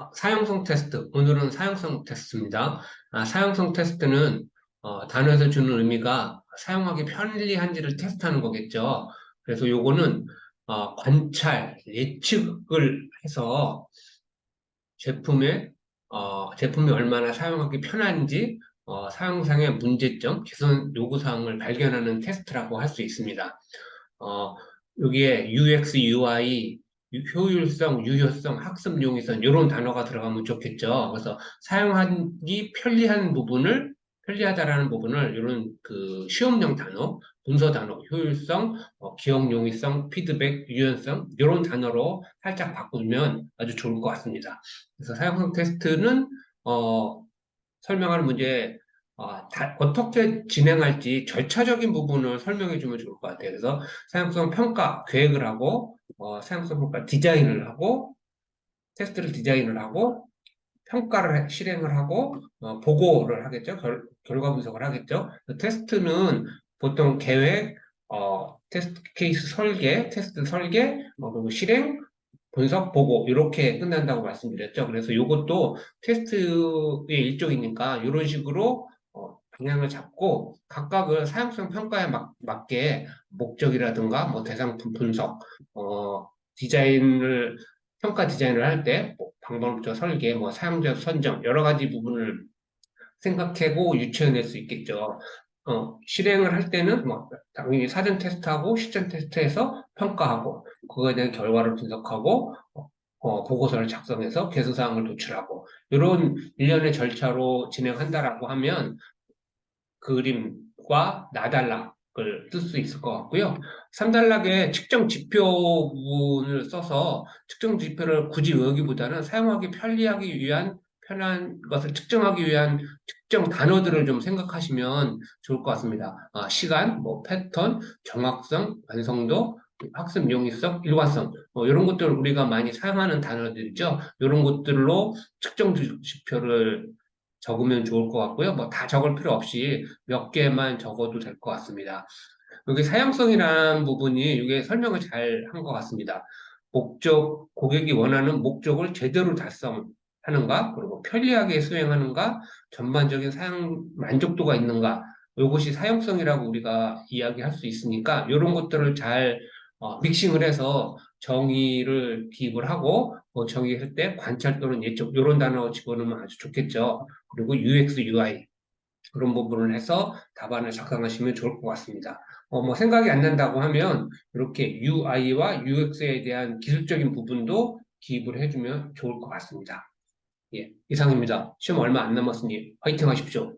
아, 사용성 테스트. 오늘은 사용성 테스트입니다. 아, 사용성 테스트는 어, 단어에서 주는 의미가 사용하기 편리한지를 테스트하는 거겠죠. 그래서 요거는 어, 관찰, 예측을 해서 제품의 어, 제품이 얼마나 사용하기 편한지 어, 사용상의 문제점, 개선 요구사항을 발견하는 테스트라고 할 수 있습니다. 어, 여기에 UX, UI, 효율성, 유효성, 학습 용이성 이런 단어가 들어가면 좋겠죠. 그래서 사용하기 편리한 부분을 편리하다라는 부분을 이런 그 시험용 단어, 문서 단어, 효율성, 어, 기억 용이성, 피드백, 유연성 이런 단어로 살짝 바꾸면 아주 좋을 것 같습니다. 그래서 사용성 테스트는 어, 설명하는 문제 어, 다, 어떻게 진행할지 절차적인 부분을 설명해 주면 좋을 것 같아요. 그래서 사용성 평가 계획을 하고 어, 사용성 평가 디자인을 하고 테스트를 디자인을 하고 평가를 해- 실행을 하고 어, 보고를 하겠죠. 결, 결과 분석을 하겠죠. 테스트는 보통 계획, 어, 테스트 케이스 설계, 테스트 설계, 어, 그리고 실행, 분석, 보고 이렇게 끝난다고 말씀드렸죠. 그래서 이것도 테스트의 일종이니까 이런 식으로 어, 방향을 잡고 각각을 사용성 평가에 맞, 맞게 목적이라든가 뭐 대상품 분석, 어, 디자인을 평가 디자인을 할 때 방법적 설계, 뭐 사용자 선정 여러 가지 부분을 생각하고 유추해낼 수 있겠죠. 어, 실행을 할 때는 뭐 당연히 사전 테스트하고 실전 테스트해서 평가하고 그거에 대한 결과를 분석하고 어, 어, 보고서를 작성해서 개선사항을 도출하고 이런 일련의 절차로 진행한다라고 하면 그림과 나달락을 쓸 수 있을 것 같고요. 3단락에 측정 지표문을 써서 측정 지표를 굳이 외우기보다는 사용하기 편리하기 위한 편한 것을 측정하기 위한 특정 단어들을 좀 생각하시면 좋을 것 같습니다. 아, 시간, 뭐 패턴, 정확성, 완성도, 학습 용이성, 일관성 뭐 이런 것들 우리가 많이 사용하는 단어들이죠. 이런 것들로 측정 지표를 적으면 좋을 것 같고요. 뭐 다 적을 필요 없이 몇 개만 적어도 될 것 같습니다. 여기 사용성이라는 부분이 이게 설명을 잘 한 것 같습니다. 목적, 고객이 원하는 목적을 제대로 달성하는가, 그리고 편리하게 수행하는가, 전반적인 사용 만족도가 있는가, 이것이 사용성이라고 우리가 이야기할 수 있으니까 이런 것들을 잘 어, 믹싱을 해서 정의를 기입을 하고 뭐 정의할 때 관찰 또는 예측 이런 단어 집어넣으면 아주 좋겠죠. 그리고 UX, UI 그런 부분을 해서 답안을 작성하시면 좋을 것 같습니다. 어, 뭐 생각이 안 난다고 하면 이렇게 UI와 UX에 대한 기술적인 부분도 기입을 해주면 좋을 것 같습니다. 예, 이상입니다. 시험 얼마 안 남았으니 화이팅 하십시오.